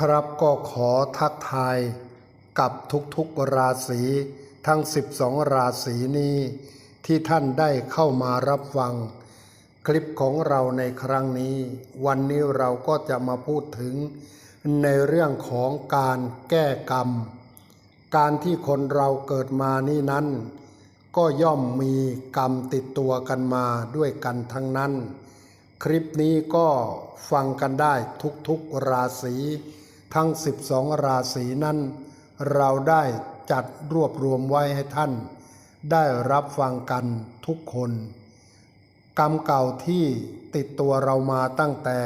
ครับก็ขอทักทายกับทุกๆราศีทั้ง 12 ราศีนี้ ที่ท่านได้เข้ามารับฟัง คลิปของเราในครั้งนี้ วันนี้เราก็จะมาพูดถึงในเรื่องของการแก้กรรม การที่คนเราเกิดมานี่นั้น ก็ย่อมมีกรรมติดตัวกันมาด้วยกันทั้งนั้น คลิปนี้ก็ฟังกันได้ทุกๆราศี ทั้ง 12 ราศีนั้น เราได้จัดรวบรวมไว้ให้ท่าน ได้รับฟังกันทุกคน กรรมเก่าที่ติดตัวเรามาตั้งแต่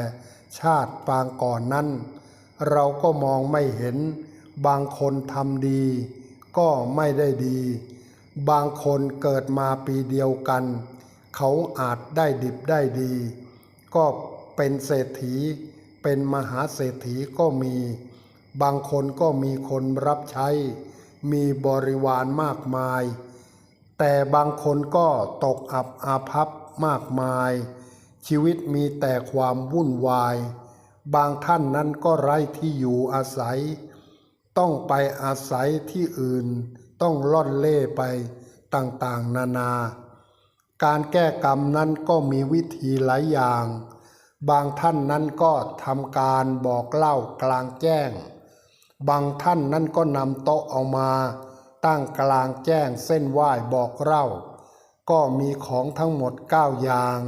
ชาติปางก่อนนั้น เราก็มองไม่เห็น บางคนทำดี ก็ไม่ได้ดี บางคนเกิดมาปีเดียวกัน เขาอาจได้ดิบได้ดี ก็เป็นเศรษฐี เป็นมหาเศรษฐีก็มี บางคนก็มีคนรับใช้ มีบริวารมากมาย แต่บางคนก็ตกอับอาภัพมากมาย ชีวิตมีแต่ความวุ่นวาย บางท่านนั้นก็ไร้ที่อยู่อาศัย ต้องไปอาศัยที่อื่น ต้องล่อนเล่ไปต่างๆ นานา การแก้กรรมนั้นก็มีวิธีหลายอย่าง บางท่านนั้นก็ทำการบอกเล่ากลางแจ้ง บางท่านนั้นก็นำโต๊ะเอามา ตั้งกลางแจ้งเส้นไหว้บอกเล่า ก็มีของทั้งหมดเก้าอย่าง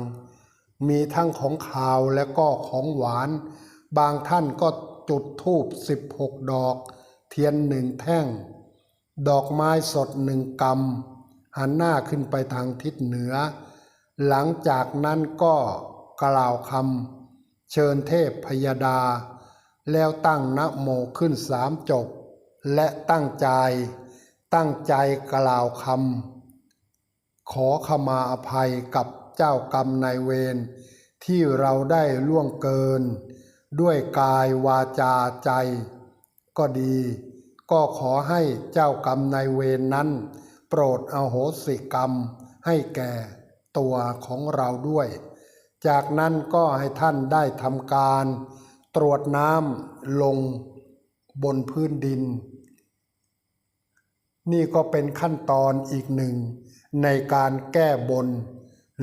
มีทั้งของขาวและก็ของหวาน บางท่านก็จุดธูปสิบหกดอก เทียนหนึ่งแท่ง ดอกไม้สดหนึ่งกำหันหน้าขึ้นไปทางทิศเหนือ หลังจากนั้นก็ กล่าวคำเชิญเทพพยดา แล้วตั้งนะโมขึ้นสามจบ และตั้งใจ ตั้งใจกล่าวคำขอขมาอภัยกับเจ้ากรรมนายเวรที่เราได้ล่วงเกิน ด้วยกายวาจาใจ ก็ดี ก็ขอให้เจ้ากรรมนายเวรนนั้น โปรดอโหสิกรรมให้แก่ตัวของเราด้วย จากนั้นก็ให้ท่านได้ทำการตรวจน้ำลงบนพื้นดิน นี่ก็เป็นขั้นตอนอีกหนึ่ง ในการแก้บน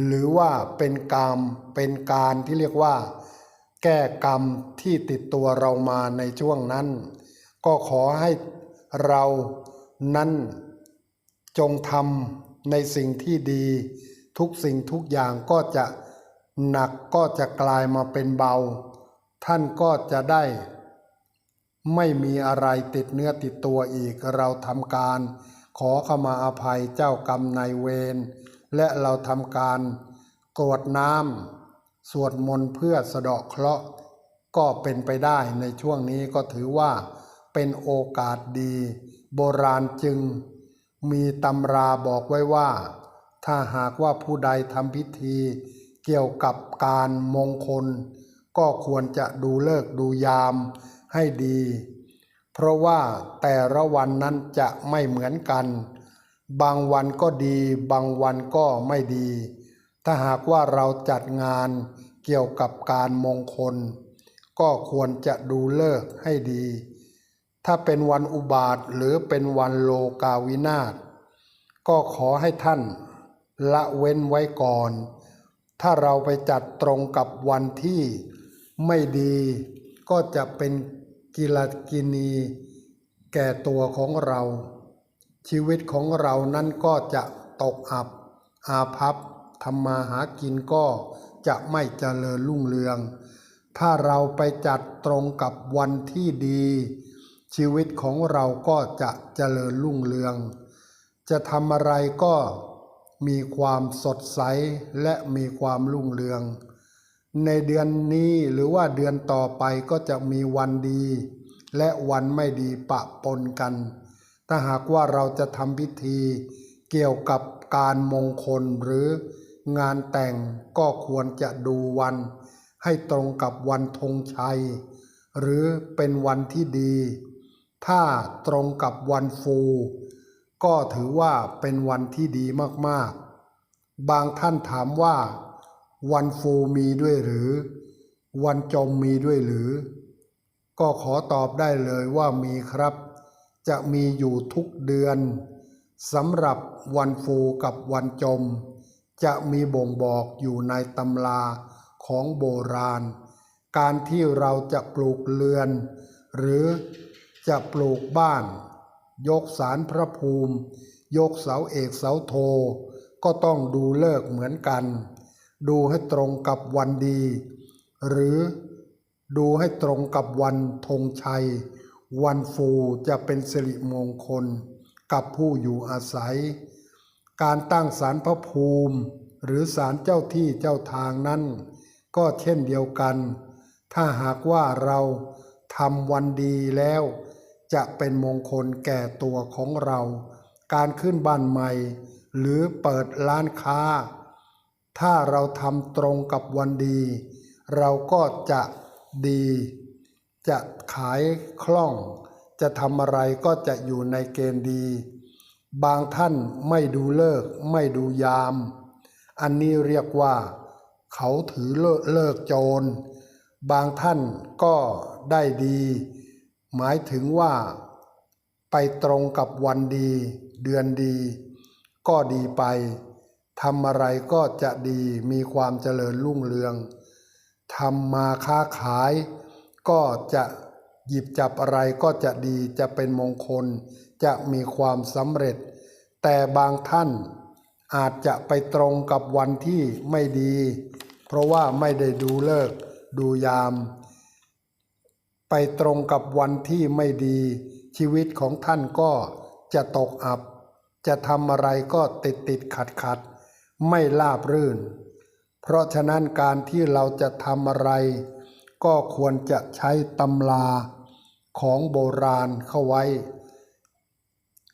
หรือว่าเป็นกรรมเป็นการที่เรียกว่า แก้กรรมที่ติดตัวเรามาในช่วงนั้น ก็ขอให้เรานั้นจงทำในสิ่งที่ดี ทุกสิ่งทุกอย่างก็จะ หนักก็จะกลายมาเป็นเบา ท่านก็จะได้ ไม่มีอะไรติดเนื้อติดตัวอีกเราทำการ ขอขมาอภัยเจ้ากรรมนายเวรและเราทำการกรวดน้ำสวดมนต์เพื่อสะเดาะเคราะห์ก็เป็นไปได้ในช่วงนี้ก็ถือว่าเป็นโอกาสดี โบราณจึง มีตำราบอกไว้ว่า ถ้าหากว่าผู้ใดทำพิธี เกี่ยวกับการมงคล ก็ควรจะดูเลิกดูยามให้ดี เพราะว่าแต่ละวันนั้นจะไม่เหมือนกัน บางวันก็ดี บางวันก็ไม่ดี ถ้าหากว่าเราจัดงานเกี่ยวกับการมงคล ก็ควรจะดูเลิกให้ดี ถ้าเป็นวันอุบาทหรือเป็นวันโลกาวินาศก็ขอให้ท่านละเว้นไว้ก่อน ถ้าเราไปจัดตรงกับวันที่ไม่ดีก็จะเป็นกิลกินีแก่ตัวของเรา ชีวิตของเรานั้นก็จะตกอับ อาภัพทำมาหากินก็จะไม่เจริญรุ่งเรือง ถ้าเราไปจัดตรงกับวันที่ดี ชีวิตของเราก็จะเจริญรุ่งเรือง จะทำอะไรก็ มีความสดใสและมีความรุ่งเรือง ในเดือนนี้หรือว่าเดือนต่อไปก็จะมีวันดี และวันไม่ดีปะปนกัน ถ้าหากว่าเราจะทำพิธีเกี่ยวกับการมงคลหรืองานแต่งก็ควรจะดูวัน ให้ตรงกับวันธงชัย หรือเป็นวันที่ดี ถ้าตรงกับวันฟู ก็ถือว่าเป็นวันที่ดีมากๆ บางท่านถามว่า วันฟูมีด้วยหรือ วันจมมีด้วยหรือ ก็ขอตอบได้เลยว่ามีครับ จะมีอยู่ทุกเดือนสำหรับวันฟูกับวันจม จะมีบ่งบอกอยู่ในตำราของโบราณ การที่เราจะปลูกเรือน หรือจะปลูกบ้าน ยกสารพระภูมิ ยกเสาเอกเสาโท ก็ต้องดูเลิกเหมือนกัน ดูให้ตรงกับวันดี หรือดูให้ตรงกับวันธงชัย วันฟูจะเป็นสิริมงคล กับผู้อยู่อาศัย การตั้งศาลพระภูมิ หรือศาลเจ้าที่เจ้าทางนั้น ก็เช่นเดียวกัน ถ้าหากว่าเราทำวันดีแล้ว จะเป็นมงคลแก่ตัวของเรา การขึ้นบ้านใหม่ หรือเปิดร้านค้า ถ้าเราทำตรงกับวันดี เราก็จะดี จะขายคล่อง จะทำอะไรก็จะอยู่ในเกณฑ์ดี บางท่านไม่ดูเลิก ไม่ดูยาม อันนี้เรียกว่า เขาถือเลิกเลิกโจร บางท่านก็ได้ดี หมายถึงว่า ไปตรงกับวันดี เดือนดี ก็ดีไปทำอะไรก็จะดีมีความเจริญรุ่งเรืองทำมาค้าขาย ก็จะหยิบจับอะไรก็จะดีจะเป็นมงคล จะมีความสำเร็จ แต่บางท่านอาจจะไปตรงกับวันที่ไม่ดี เพราะว่าไม่ได้ดูเลิก ดูยาม ไปตรงกับวันที่ไม่ดี ชีวิตของท่านก็จะตกอับ จะทำอะไรก็ติดติดขัดขัดไม่ราบรื่น เพราะฉะนั้นการที่เราจะทำอะไร ก็ควรจะใช้ตำราของโบราณเข้าไว้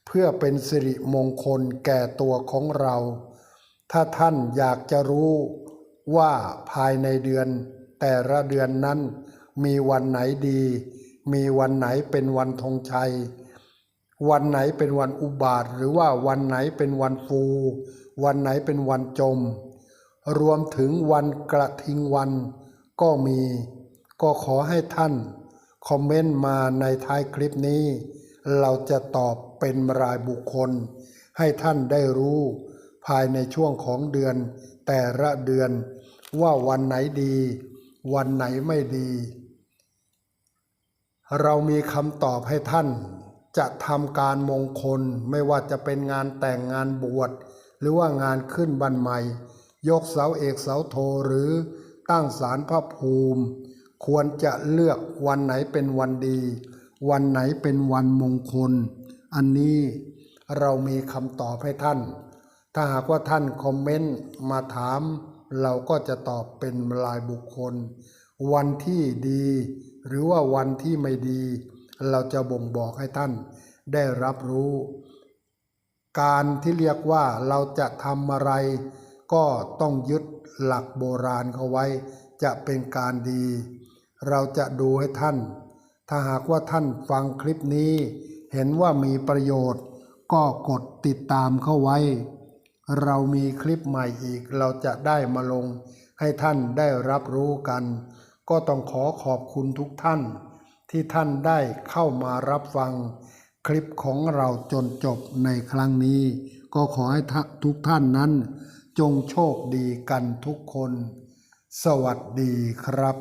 เพื่อเป็นสิริมงคลแก่ตัวของเรา ถ้าท่านอยากจะรู้ว่าภายในเดือนแต่ละเดือนนั้น มีวันไหนดี มีวันไหนเป็นวันธงชัย วันไหนเป็นวันอุบาท หรือว่าวันไหนเป็นวันฟู วันไหนเป็นวันจม รวมถึงวันกระทิงวัน ก็มี ก็ขอให้ท่าน คอมเมนต์มาในท้ายคลิปนี้ เราจะตอบเป็นรายบุคคล ให้ท่านได้รู้ ภายในช่วงของเดือน แต่ละเดือนว่าวันไหนดี วันไหนไม่ดี เรามีคำตอบให้ท่าน จะทำการมงคลไม่ว่าจะเป็นงานแต่งงานบวชหรือว่างานขึ้นบันใหม่ ยกเสาเอกเสาโทหรือตั้งศาลพระภูมิ ควรจะเลือกวันไหนเป็นวันดี วันไหนเป็นวันมงคล อันนี้เรามีคำตอบให้ท่าน ถ้าหากว่าท่านคอมเมนต์มาถาม เราก็จะตอบเป็นรายบุคคล วันที่ดี หรือว่าวันที่ไม่ดี เราจะบ่งบอกให้ท่านได้รับรู้ การที่เรียกว่าเราจะทำอะไร ก็ต้องยึดหลักโบราณเขาไว้ จะเป็นการดี เราจะดูให้ท่าน ถ้าหากว่าท่านฟังคลิปนี้ เห็นว่ามีประโยชน์ ก็กดติดตามเข้าไว้ เรามีคลิปใหม่อีกเราจะได้มาลงให้ท่านได้รับรู้กัน ก็ต้องขอขอบคุณทุกท่าน ที่ท่านได้เข้ามารับฟัง คลิปของเราจนจบในครั้งนี้ ก็ขอให้ทุกท่านนั้น จงโชคดีกันทุกคน สวัสดีครับ